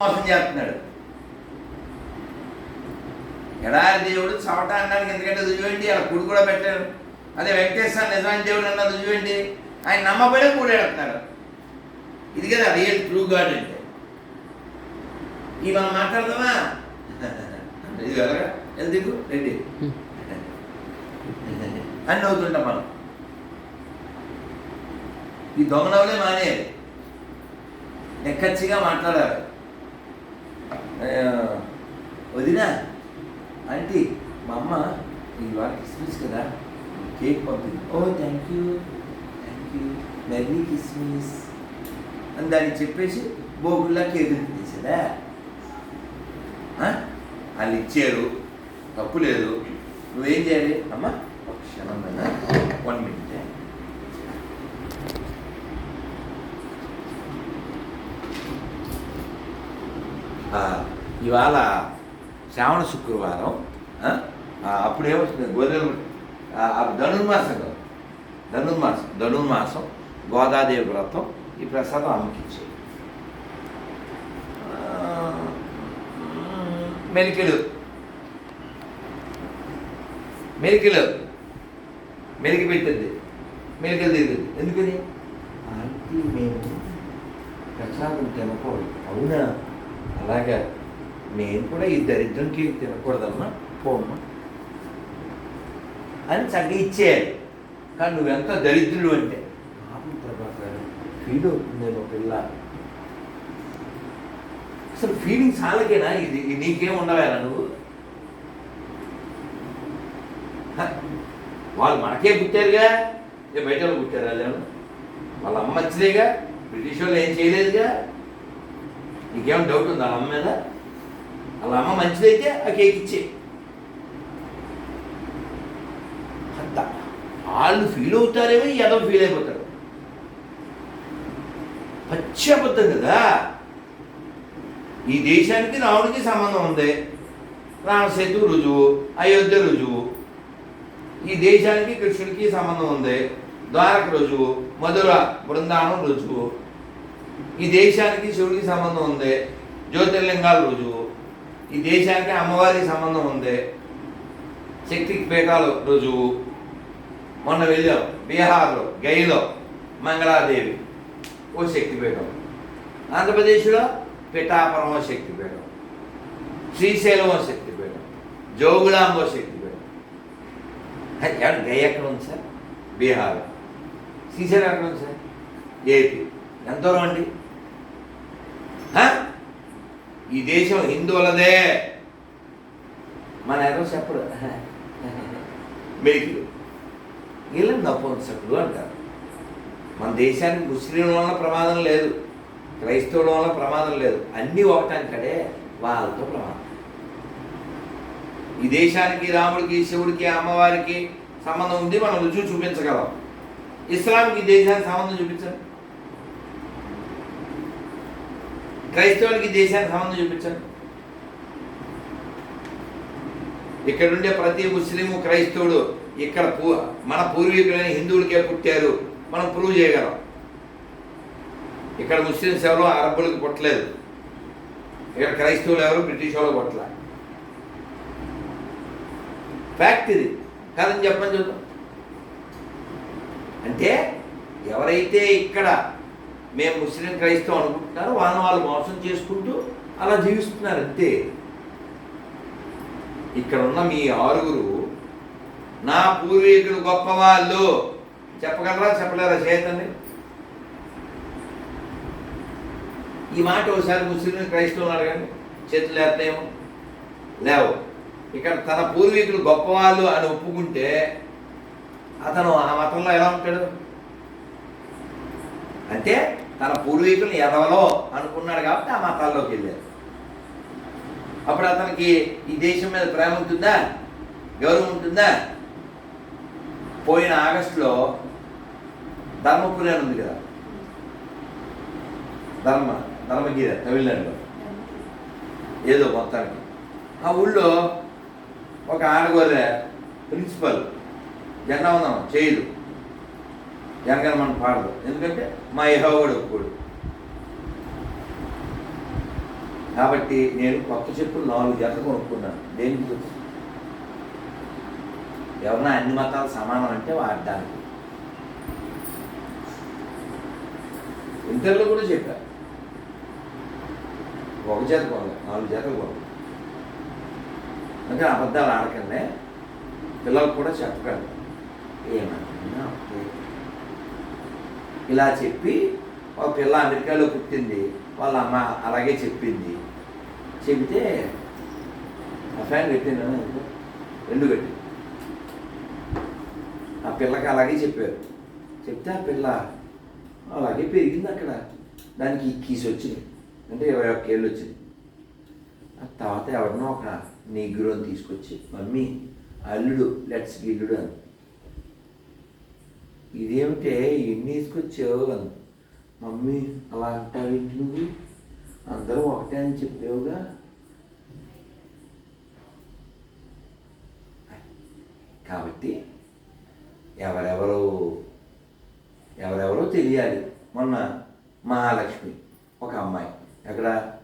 మోసం చేస్తున్నాడు. ఎడారి దేవుడు చవట అన్నాడు ఎందుకంటే రుజువేంటి అలా కుడి కూడా పెట్టాడు అదే వెంకటేశ్వర నిజమైన దేవుడు అన్న రుజువేంటి ఆయన నమ్మబడే కూడేడుతున్నాడు ఇది కదా రియల్ ట్రూ గాడ్ అంటే. ఈ మనం మాట్లాడదామా? ఇది కదా ఎందుకు రెడ్డి అని నవ్వుతుంటాం మనం. ఈ దొంగనవలే మానేయాలి. ఎక్కచ్చిగా మాట్లాడాలి. వదినా ఆంటీ మా అమ్మ ఇవాళ కిస్మిస్ కదా కేక్ పంపింది. ఓ thank you thank you. Merry Christmas అని దానికి చెప్పేసి బోగుల్లా కేక్ తీసేదా? వాళ్ళు ఇచ్చారు తప్పు లేదు. నువ్వేం చేయాలి? అమ్మ ఒక క్షణం వన్ మినిట్ ఆ, ఇవాళ శ్రావణ శుక్రవారం ఆ, ఆ, అప్పుడు ఏమొస్తుంది? గోధుమ ధనుర్మాసం కాదు ధనుర్మాసం ధనుర్మాసం గోదాదేవి వ్రతం ఈ ప్రసాదం అమ్మకిచ్చే మెలికలు. మెలికలు. మెలికి పెట్టింది మెలికలు తిరిగింది ఎందుకని? ఆంటీ మేము ప్రసాదం తినకూడదు. అవునా? అలాగా. నేను కూడా ఈ దరిద్రంకి తినకూడదమ్మా. పోమ్మా. అని చక్కగా ఇచ్చేయాలి. కానీ నువ్వెంత దరిద్రుడు అంటే. పాపం ప్రభాకర్ ఫీల్ అవుతుందేమో పిల్ల. అసలు ఫీలింగ్స్ వాళ్ళకేనా ఇది? నీకేం ఉండవేనా నువ్వు? వాళ్ళు మనకే పుట్టారుగా? ఏ బయట వాళ్ళు పుట్టారు వాళ్ళు వాళ్ళ అమ్మ వచ్చిందేగా? బ్రిటిష్ వాళ్ళు ఏం చేయలేదుగా? నీకేం డౌట్ ఉంది వాళ్ళ అమ్మ మీద? వాళ్ళ అమ్మ మంచిదైతే ఆ కేక్ ఇచ్చే. అంత వాళ్ళు ఫీల్ అవుతారేమో ఎదో ఫీల్ అయిపోతారు. పచ్చి అబద్ధం కదా? ఈ దేశానికి రాముడికి సంబంధం ఉంది. రామసేతు రుజువు అయోధ్య రుజువు. ఈ దేశానికి కృష్ణుడికి సంబంధం ఉంది. ద్వారక రుజువు మధుర బృందావనం రుజువు. ఈ దేశానికి శివుడికి సంబంధం ఉంది జ్యోతిర్లింగాల రుజువు. ఈ దేశానికి అమ్మవారికి సంబంధం ఉంది శక్తి పీఠాలు రుజువు. మొన్న వెళ్ళాం బీహార్లో గైలో మంగళాదేవి ఓ శక్తిపీఠం. ఆంధ్రప్రదేశ్లో పిఠాపురం ఓ శక్తిపీఠం. శ్రీశైలం ఓ శక్తిపీఠం. జోగులాంబ శక్తిపీఠం. ఎక్కడ గయ ఎక్కడ ఉంది సార్? బీహార్. శ్రీశైలం ఎక్కడ ఉంది సార్? ఏపీ. ఎంత దూరం అండి? ఈ దేశం హిందువులదే. మన ఎవరో చెప్పడు మెలికలు వీళ్ళని నపుంసకులు అంటారు. మన దేశానికి ముస్లింల వల్ల ప్రమాదం లేదు. క్రైస్తవుల వల్ల ప్రమాదం లేదు. అన్నీ ఒకటంకడే వాళ్ళతో ప్రమాదం. ఈ దేశానికి రాముడికి శివుడికి అమ్మవారికి సంబంధం ఉంది. మనం రుజువు చూపించగలం. ఇస్లాంకి దేశానికి సంబంధం చూపించండి. క్రైస్తవులకి దేశానికి సంబంధం చూపించండి. ఇక్కడ ఉండే ప్రతి ముస్లిము క్రైస్తవుడు ఇక్కడ పూ మన పూర్వీకులైన హిందువులకే పుట్టారు. మనం ప్రూవ్ చేయగలం. ఇక్కడ ముస్లిమ్స్ ఎవరో అరబ్బులకు పుట్టలేదు. ఇక్కడ క్రైస్తవులు ఎవరు బ్రిటిష్ వాళ్ళు పుట్టల. ఫ్యాక్ట్ ఇది. కాదని చెప్పని చూద్దాం. అంటే ఎవరైతే ఇక్కడ మేము ముస్లిం క్రైస్తవం అనుకుంటున్నారు వాళ్ళని వాళ్ళు మోసం చేసుకుంటూ అలా జీవిస్తున్నారు అంతే. ఇక్కడ ఉన్న మీ ఆరుగురు నా పూర్వీకులు గొప్పవాళ్ళు చెప్పగలరా చెప్పలేరా చేతండి ఈ మాట ఒకసారి ముస్లిం క్రైస్తవులు అడగండి. చేతులు లేతేమో లేవు. ఇక్కడ తన పూర్వీకులు గొప్పవాళ్ళు అని ఒప్పుకుంటే అతను ఆ మతంలో ఎలా ఉంటాడు? అంటే తన పూర్వీకులు ఎదవలో అనుకున్నాడు కాబట్టి ఆ మతాల్లోకి వెళ్ళారు. అప్పుడు అతనికి ఈ దేశం మీద ప్రేమ ఉంటుందా? గౌరవం ఉంటుందా? పోయిన ఆగస్టులో ధర్మపురి అని ఉంది కదా. ధర్మ ధర్మగిరి తమిళనాడులో. ఏదో మొత్తానికి. ఆ ఊళ్ళో ఒక ఆడగోరే ప్రిన్సిపల్ జెండా ఉందాం చేయదు జనగణ మనం పాడదు. ఎందుకంటే మా యహోవాడు ఒప్పుకోడు. కాబట్టి నేను కొత్త చెప్పులు నాలుగు జతలు కొనుక్కున్నాను. దేనికి ఎవరన్నా అన్ని మతాలు సమానం అంటే వాడడానికి ఇంటర్లో కూడా చెప్పారు ఒక జత కొనలే నాలుగు జతలు కొనలే. అంటే అబద్ధాలు ఆడకండి. పిల్లలకు కూడా చెప్పకండి. ఏమంటున్నా ఇలా చెప్పి ఒక పిల్ల అమెరికాలో పుట్టింది. వాళ్ళ అమ్మ అలాగే చెప్పింది. చెబితే ఆ ఫ్యాన్ పెట్టిందా రెండు పెట్టి ఆ పిల్లకి అలాగే చెప్పారు. చెప్తే ఆ పిల్ల అలాగే పెరిగింది అక్కడ. దానికి కీస్ వచ్చింది. అంటే ఇరవై ఒక్క ఏళ్ళు వచ్చింది. ఆ తర్వాత ఎవరినో ఒక నీగ్రోని తీసుకొచ్చి మమ్మీ అల్లుడు లెట్స్ గిల్లుడు అని. ఇదేమిటే ఎన్ని తీసుకొచ్చావు అని మమ్మీ అలా అంటావేంటి నువ్వు? అందరూ ఒకటే అని చెప్పావుగా. కాబట్టి ఎవరెవరు ఎవరెవరో తెలియాలి. మొన్న మహాలక్ష్మి ఒక అమ్మాయి. అక్కడ